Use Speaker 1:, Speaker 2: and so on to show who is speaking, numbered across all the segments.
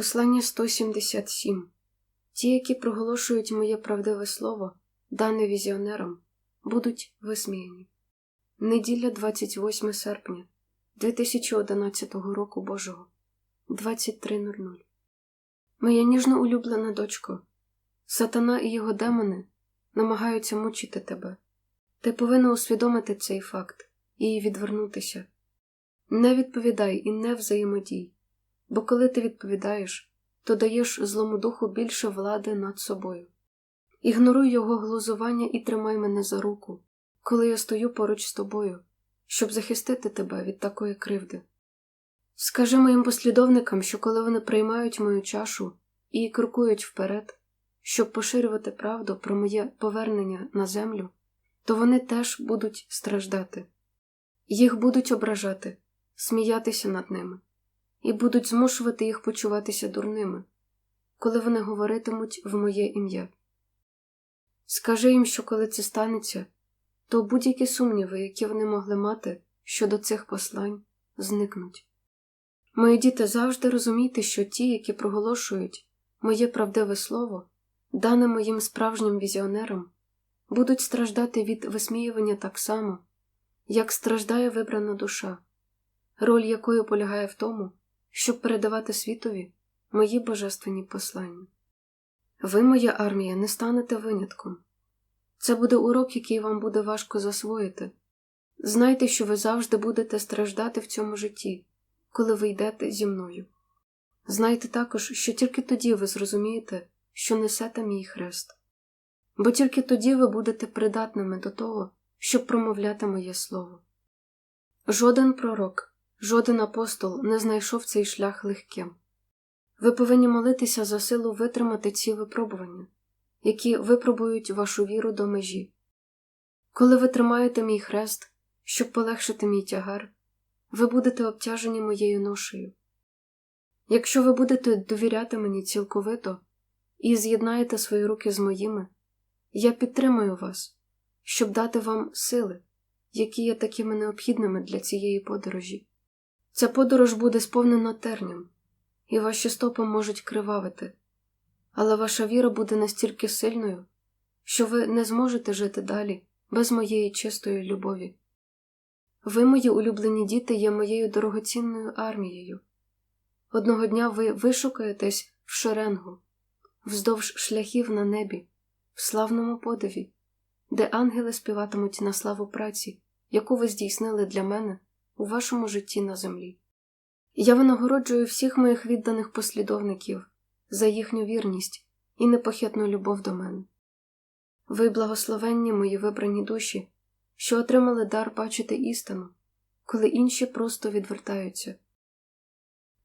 Speaker 1: Послання 177 Ті, які проголошують моє правдиве слово, дане візіонерам, будуть висміяні. Неділя 28 серпня 2011 року Божого 23.00 Моя ніжно улюблена дочко, сатана і його демони намагаються мучити тебе. Ти повинна усвідомити цей факт і відвернутися. Не відповідай і не взаємодій, бо коли ти відповідаєш, то даєш злому духу більше влади над собою. Ігноруй його глузування і тримай мене за руку, коли я стою поруч з тобою, щоб захистити тебе від такої кривди. Скажи моїм послідовникам, що коли вони приймають мою чашу і крокують вперед, щоб поширювати правду про моє повернення на землю, то вони теж будуть страждати. Їх будуть ображати, сміятися над ними, і будуть змушувати їх почуватися дурними, коли вони говоритимуть в моє ім'я. Скажи їм, що коли це станеться, то будь-які сумніви, які вони могли мати щодо цих послань, зникнуть. Мої діти завжди розумійте, що ті, які проголошують моє правдиве слово, дане моїм справжнім візіонерам, будуть страждати від висміювання так само, як страждає вибрана душа, роль якої полягає в тому, щоб передавати світові мої божественні послання. Ви, моя армія, не станете винятком. Це буде урок, який вам буде важко засвоїти. Знайте, що ви завжди будете страждати в цьому житті, коли ви йдете зі мною. Знайте також, що тільки тоді ви зрозумієте, що несете мій хрест, бо тільки тоді ви будете придатними до того, щоб промовляти моє слово. Жоден пророк, жоден апостол не знайшов цей шлях легким. Ви повинні молитися за силу витримати ці випробування, які випробують вашу віру до межі. Коли ви тримаєте мій хрест, щоб полегшити мій тягар, ви будете обтяжені моєю ношею. Якщо ви будете довіряти мені цілковито і з'єднаєте свої руки з моїми, я підтримаю вас, щоб дати вам сили, які є такими необхідними для цієї подорожі. Ця подорож буде сповнена терням, і ваші стопи можуть кривавити, але ваша віра буде настільки сильною, що ви не зможете жити далі без моєї чистої любові. Ви, мої улюблені діти, є моєю дорогоцінною армією. Одного дня ви вишукаєтесь в шеренгу, вздовж шляхів на небі, в славному подиві, де ангели співатимуть на славу праці, яку ви здійснили для мене у вашому житті на землі. Я винагороджую всіх моїх відданих послідовників за їхню вірність і непохитну любов до мене. Ви благословенні мої вибрані душі, що отримали дар бачити істину, коли інші просто відвертаються.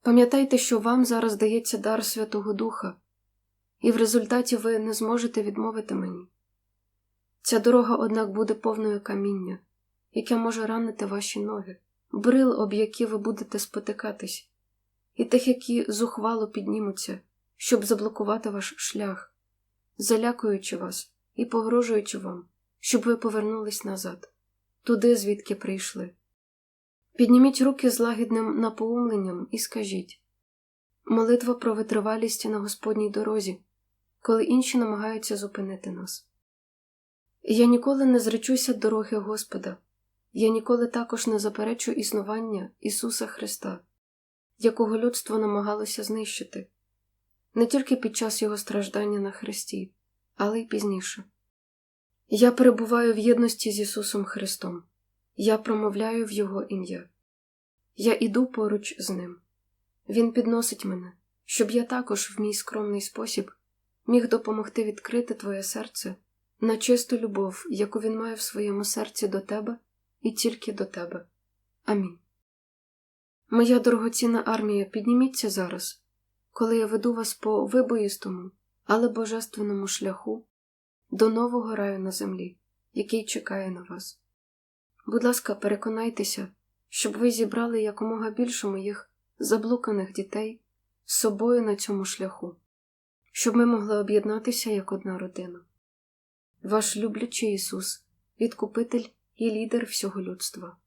Speaker 1: Пам'ятайте, що вам зараз дається дар Святого Духа, і в результаті ви не зможете відмовити мені. Ця дорога, однак, буде повною каміння, яке може ранити ваші ноги, брил, об які ви будете спотикатись, і тих, які зухвало піднімуться, щоб заблокувати ваш шлях, залякуючи вас і погрожуючи вам, щоб ви повернулись назад, туди, звідки прийшли. Підніміть руки з лагідним напоумленням і скажіть молитва про витривалість на Господній дорозі, коли інші намагаються зупинити нас. Я ніколи не зречуся дороги Господа, я ніколи також не заперечу існування Ісуса Христа, якого людство намагалося знищити, не тільки під час Його страждання на Христі, але й пізніше. Я перебуваю в єдності з Ісусом Христом. Я промовляю в Його ім'я. Я іду поруч з ним. Він підносить мене, щоб я також в мій скромний спосіб міг допомогти відкрити твоє серце на чисту любов, яку він має в своєму серці до тебе і тільки до тебе. Амінь. Моя дорогоцінна армія, підніміться зараз, коли я веду вас по вибоїстому, але божественному шляху до нового раю на землі, який чекає на вас. Будь ласка, переконайтеся, щоб ви зібрали якомога більше моїх заблуканих дітей з собою на цьому шляху, щоб ми могли об'єднатися як одна родина. Ваш люблячий Ісус, відкупитель і лідер всього людства.